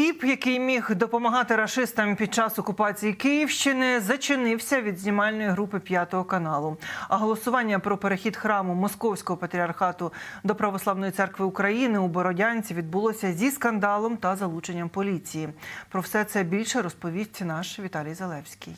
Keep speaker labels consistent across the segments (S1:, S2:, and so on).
S1: Піп, який міг допомагати рашистам під час окупації Київщини, зачинився від знімальної групи п'ятого каналу. А голосування про перехід храму Московського патріархату до Православної церкви України у Бородянці відбулося зі скандалом та залученням поліції. Про все це більше розповість наш Віталій Залевський.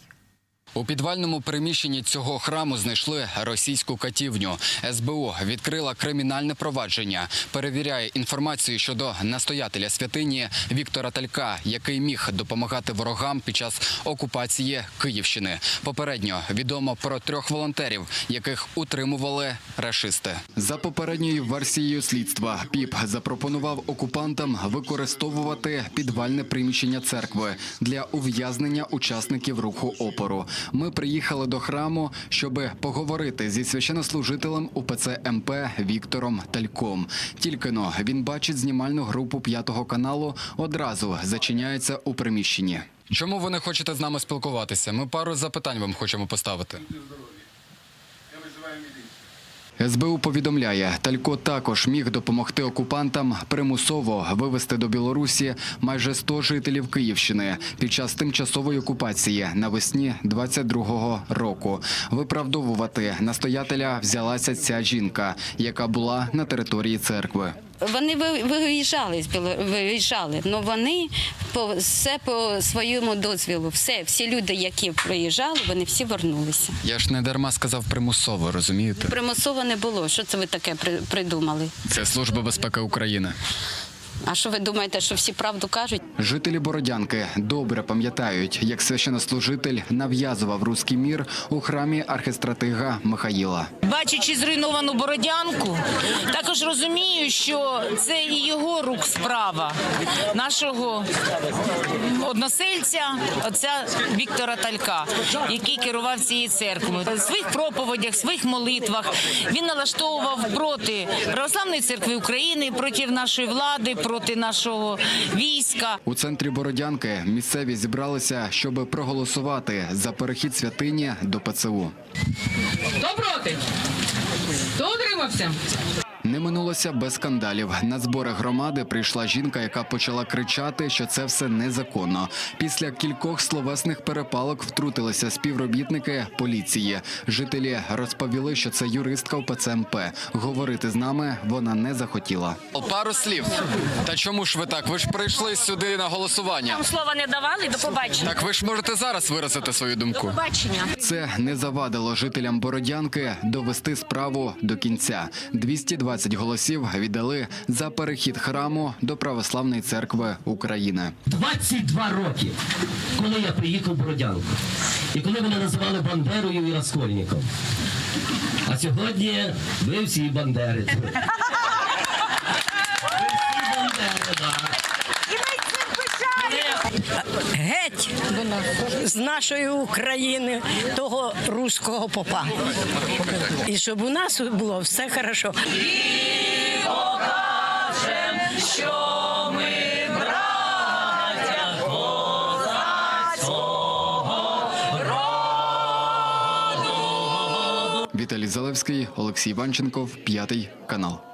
S2: У підвальному приміщенні цього храму знайшли російську катівню. СБУ відкрила кримінальне провадження. Перевіряє інформацію щодо настоятеля святині Віктора Талька, який міг допомагати ворогам під час окупації Київщини. Попередньо відомо про трьох волонтерів, яких утримували рашисти. За попередньою версією слідства Піп запропонував окупантам використовувати підвальне приміщення церкви для ув'язнення учасників руху опору. Ми приїхали до храму, щоб поговорити зі священнослужителем УПЦ МП Віктором Тальком. Тільки но він бачить знімальну групу п'ятого каналу, одразу зачиняється у приміщенні. Чому ви не хочете з нами спілкуватися? Ми пару запитань вам хочемо поставити. СБУ повідомляє, Талько також міг допомогти окупантам примусово вивезти до Білорусі майже 100 жителів Київщини під час тимчасової окупації навесні 22-го року. Виправдовувати настоятеля взялася ця жінка, яка була на території церкви.
S3: Вони ви- виїжджали з виїжджали, але вони по все по своєму дозвілу. Все, всі люди, які приїжджали, вони всі вернулися.
S2: Я ж не дарма сказав примусово, розумієте?
S3: Примусово не було. Що це ви таке придумали?
S2: Це служба безпеки України.
S3: А що ви думаєте, що всі правду кажуть?
S2: Жителі Бородянки добре пам'ятають, як священнослужитель нав'язував руський мір у храмі архистратига Михаїла.
S4: Бачачи зруйновану бородянку, також розумію, що це і його рук справа нашого односельця, отця Віктора Талька, який керував цією церквою. В своїх проповідях, в своїх молитвах він налаштовував проти православної церкви України, проти нашої влади, проти нашого війська.
S2: У центрі Бородянки місцеві зібралися, щоб проголосувати за перехід святині до ПЦУ.
S5: Хто проти? Хто утримався?
S2: Не минулося без скандалів. На збори громади прийшла жінка, яка почала кричати, що це все незаконно. Після кількох словесних перепалок втрутилися співробітники поліції. Жителі розповіли, що це юристка в ПЦМП. Говорити з нами вона не захотіла. Пару слів. Та чому ж ви так? Ви ж прийшли сюди на голосування.
S6: Слова не давали, до побачення.
S2: Так ви ж можете зараз виразити свою думку.
S6: Побачення.
S2: Це не завадило жителям Бородянки довести справу до кінця. 220 голосів віддали за перехід храму до Православної церкви України.
S7: 22 роки, коли я приїхав в Бородянку. І коли мене називали Бандерою і Раскольником. А сьогодні ви всі бандери. Ви всі бандери, да.
S8: Геть з нашої України того руського попа. І щоб у нас було все хорошо.
S2: Віталій Залевський, Олексій Іванченков, п'ятий канал.